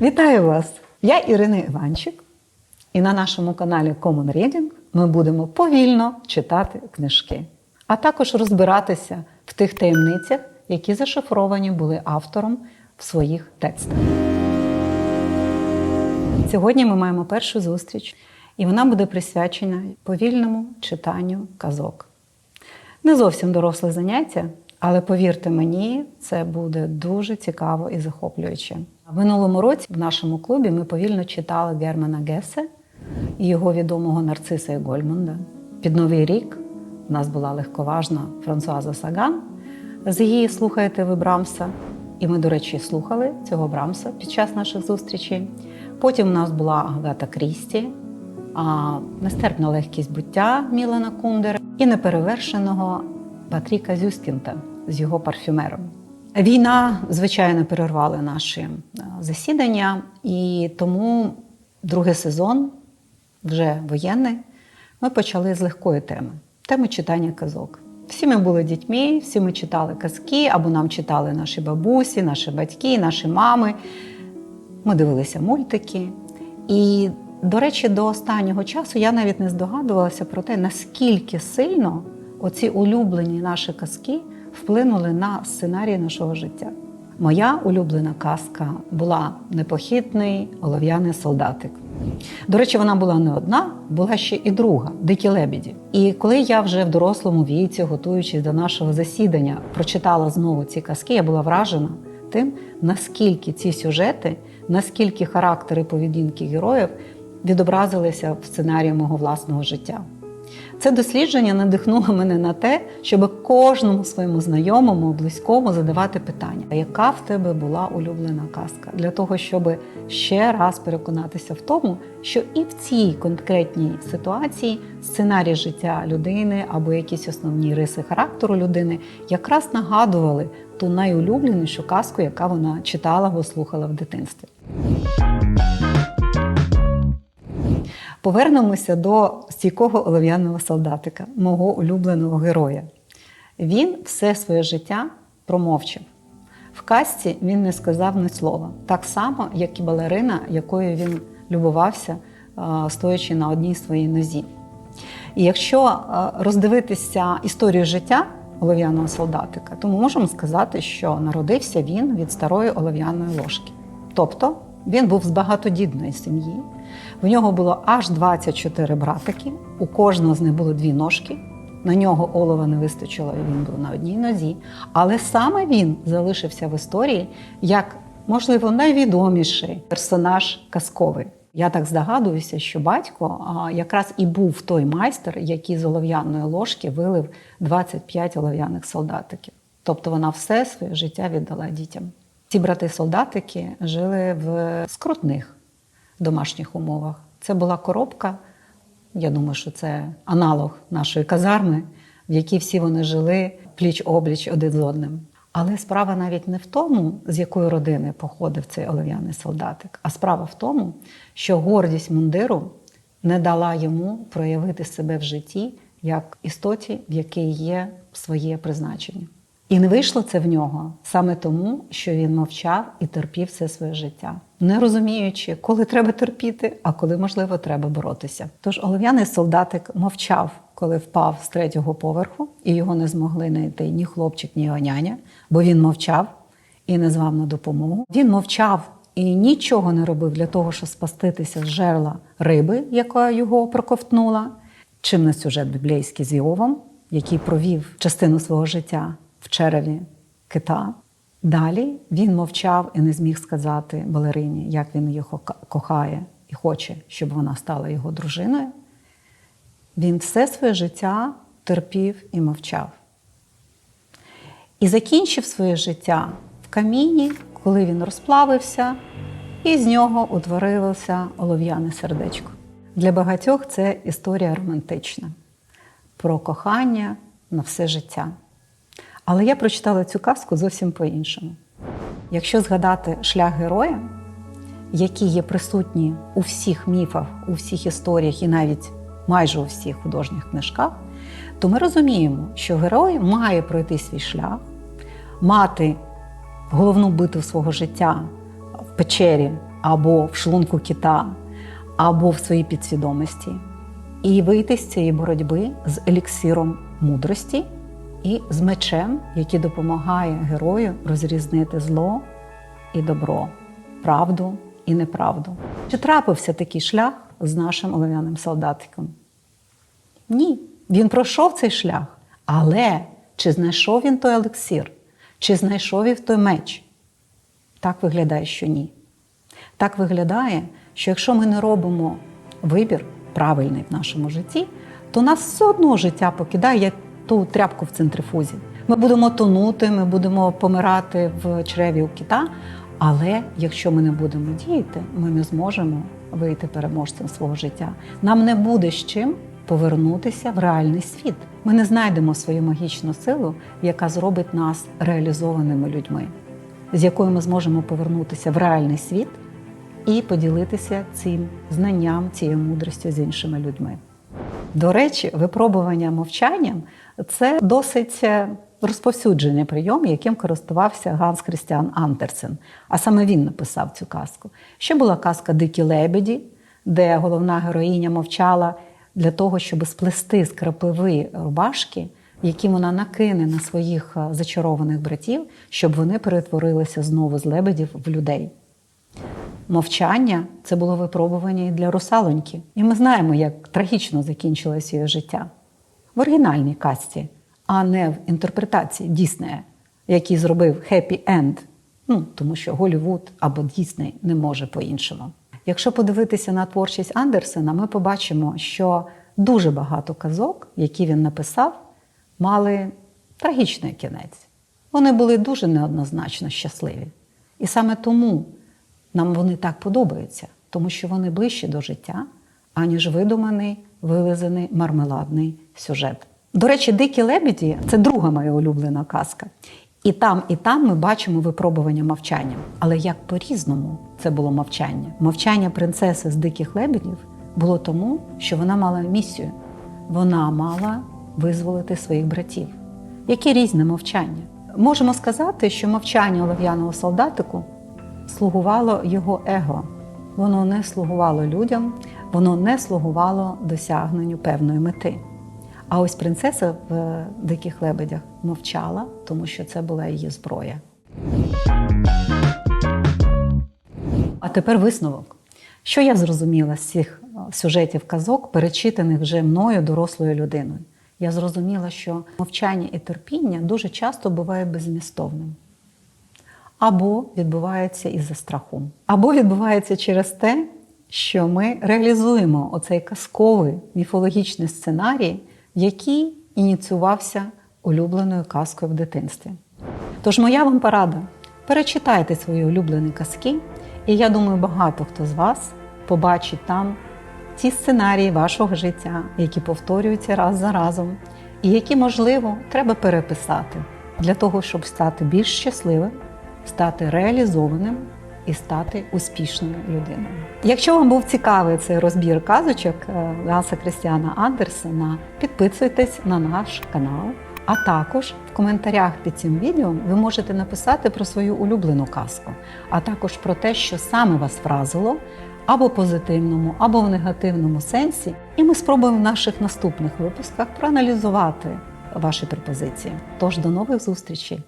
Вітаю вас! Я Ірина Іванчик, і на нашому каналі Common Reading ми будемо повільно читати книжки, а також розбиратися в тих таємницях, які зашифровані були автором в своїх текстах. Сьогодні ми маємо першу зустріч, і вона буде присвячена повільному читанню казок. Не зовсім доросле заняття, але повірте мені, це буде дуже цікаво і захоплююче. Минулому році в нашому клубі ми повільно читали Германа Гесе і його відомого нарциса і Гольмунда. Під Новий рік у нас була легковажна Франсуаза Саган з її Слухаєте ви Брамса. І ми, до речі, слухали цього Брамса під час наших зустрічей. Потім у нас була Агата Крісті, а нестерпна легкість буття Мілана Кундера і неперевершеного Патріка Зюскінта з його парфюмером. Війна, звичайно, перервала наші е, засідання, і тому другий сезон, вже воєнний, ми почали з легкої теми теми читання казок. Всі ми були дітьми, всі ми читали казки, або нам читали наші бабусі, наші батьки, наші мами. Ми дивилися мультики. І, до речі, до останнього часу я навіть не здогадувалася про те, наскільки сильно оці улюблені наші казки вплинули на сценарій нашого життя. Моя улюблена казка була непохитний олов'яний солдатик. До речі, вона була не одна, була ще і друга дикі лебіді. І коли я вже в дорослому віці, готуючись до нашого засідання, прочитала знову ці казки, я була вражена тим, наскільки ці сюжети, наскільки характери поведінки героїв відобразилися в сценарії мого власного життя. Це дослідження надихнуло мене на те, щоб кожному своєму знайомому, близькому задавати питання, яка в тебе була улюблена казка, для того, щоб ще раз переконатися в тому, що і в цій конкретній ситуації сценарій життя людини або якісь основні риси характеру людини якраз нагадували ту найулюбленішу казку, яка вона читала або слухала в дитинстві. Повернемося до стійкого олов'яного солдатика, мого улюбленого героя. Він все своє життя промовчав. В казці він не сказав ні слова, так само, як і балерина, якою він любувався, стоячи на одній своїй нозі. І якщо роздивитися історію життя олов'яного солдатика, то ми можемо сказати, що народився він від старої олов'яної ложки. Тобто він був з багатодідної сім'ї. В нього було аж 24 братики, у кожного з них було дві ножки. На нього олова не вистачило, і він був на одній нозі. Але саме він залишився в історії як, можливо, найвідоміший персонаж казковий. Я так здогадуюся, що батько якраз і був той майстер, який з олов'яної ложки вилив 25 олов'яних солдатиків. Тобто вона все своє життя віддала дітям. Ці брати-солдатики жили в скрутних домашніх умовах. Це була коробка, я думаю, що це аналог нашої казарми, в якій всі вони жили пліч-обліч один з одним. Але справа навіть не в тому, з якої родини походив цей олов'яний солдатик, а справа в тому, що гордість мундиру не дала йому проявити себе в житті як істоті, в якій є своє призначення. І не вийшло це в нього саме тому, що він мовчав і терпів все своє життя, не розуміючи, коли треба терпіти, а коли, можливо, треба боротися. Тож олов'яний солдатик мовчав, коли впав з третього поверху, і його не змогли знайти ні хлопчик, ні його няня, бо він мовчав і не звав на допомогу. Він мовчав і нічого не робив для того, щоб спаститися з жерла риби, яка його проковтнула. Чим не сюжет біблійський з Іовом, який провів частину свого життя в череві кита. Далі він мовчав і не зміг сказати балерині, як він його кохає і хоче, щоб вона стала його дружиною. Він все своє життя терпів і мовчав. І закінчив своє життя в каміні, коли він розплавився, і з нього утворилося олов'яне сердечко. Для багатьох це історія романтична про кохання на все життя. Але я прочитала цю казку зовсім по-іншому. Якщо згадати шлях героя, які є присутні у всіх міфах, у всіх історіях і навіть майже у всіх художніх книжках, то ми розуміємо, що герой має пройти свій шлях, мати головну битву свого життя в печері або в шлунку кита, або в своїй підсвідомості, і вийти з цієї боротьби з еліксиром мудрості і з мечем, який допомагає герою розрізнити зло і добро, правду і неправду. Чи трапився такий шлях з нашим олов'яним солдатиком? Ні, він пройшов цей шлях, але чи знайшов він той елексир, чи знайшов він той меч? Так виглядає, що ні. Так виглядає, що якщо ми не робимо вибір правильний в нашому житті, то нас все одно життя покидає ту тряпку в центрифузі. Ми будемо тонути, ми будемо помирати в чреві у кита, але якщо ми не будемо діяти, ми не зможемо вийти переможцем свого життя. Нам не буде з чим повернутися в реальний світ. Ми не знайдемо свою магічну силу, яка зробить нас реалізованими людьми, з якою ми зможемо повернутися в реальний світ і поділитися цим знанням, цією мудрістю з іншими людьми. До речі, випробування мовчанням це досить е, розповсюджений прийом, яким користувався Ганс Крістіан Андерсен. А саме він написав цю казку. Ще була казка Дикі лебеді, де головна героїня мовчала для того, щоб сплести з крапиви рубашки, які вона накине на своїх е, зачарованих братів, щоб вони перетворилися знову з лебедів в людей. Мовчання це було випробування і для русалоньки. І ми знаємо, як трагічно закінчилось її життя в оригінальній касті, а не в інтерпретації Діснея, який зробив хеппі енд. Ну, тому що Голівуд або Дісней не може по-іншому. Якщо подивитися на творчість Андерсена, ми побачимо, що дуже багато казок, які він написав, мали трагічний кінець. Вони були дуже неоднозначно щасливі. І саме тому нам вони так подобаються, тому що вони ближчі до життя, аніж видуманий, вилизаний мармеладний сюжет. До речі, Дикі лебеді це друга моя улюблена казка. І там, і там ми бачимо випробування мовчанням. Але як по-різному це було мовчання? Мовчання принцеси з диких лебедів було тому, що вона мала місію. Вона мала визволити своїх братів. Яке різне мовчання? Можемо сказати, що мовчання олов'яного солдатику слугувало його его. Воно не слугувало людям, воно не слугувало досягненню певної мети. А ось принцеса в диких лебедях мовчала, тому що це була її зброя. А тепер висновок. Що я зрозуміла з цих е, сюжетів казок, перечитаних вже мною дорослою людиною? Я зрозуміла, що мовчання і терпіння дуже часто буває беззмістовним. Або відбувається із-за страху, або відбувається через те, що ми реалізуємо оцей казковий міфологічний сценарій, який ініціювався улюбленою казкою в дитинстві. Тож моя вам порада: перечитайте свої улюблені казки, і я думаю, багато хто з вас побачить там ті сценарії вашого життя, які повторюються раз за разом, і які, можливо, треба переписати для того, щоб стати більш щасливим, стати реалізованим і стати успішною людиною. Якщо вам був цікавий цей розбір казочок е, Ганса Крістіана Андерсена, підписуйтесь на наш канал. А також в коментарях під цим відео ви можете написати про свою улюблену казку, а також про те, що саме вас вразило, або в позитивному, або в негативному сенсі. І ми спробуємо в наших наступних випусках проаналізувати ваші пропозиції. Тож до нових зустрічей!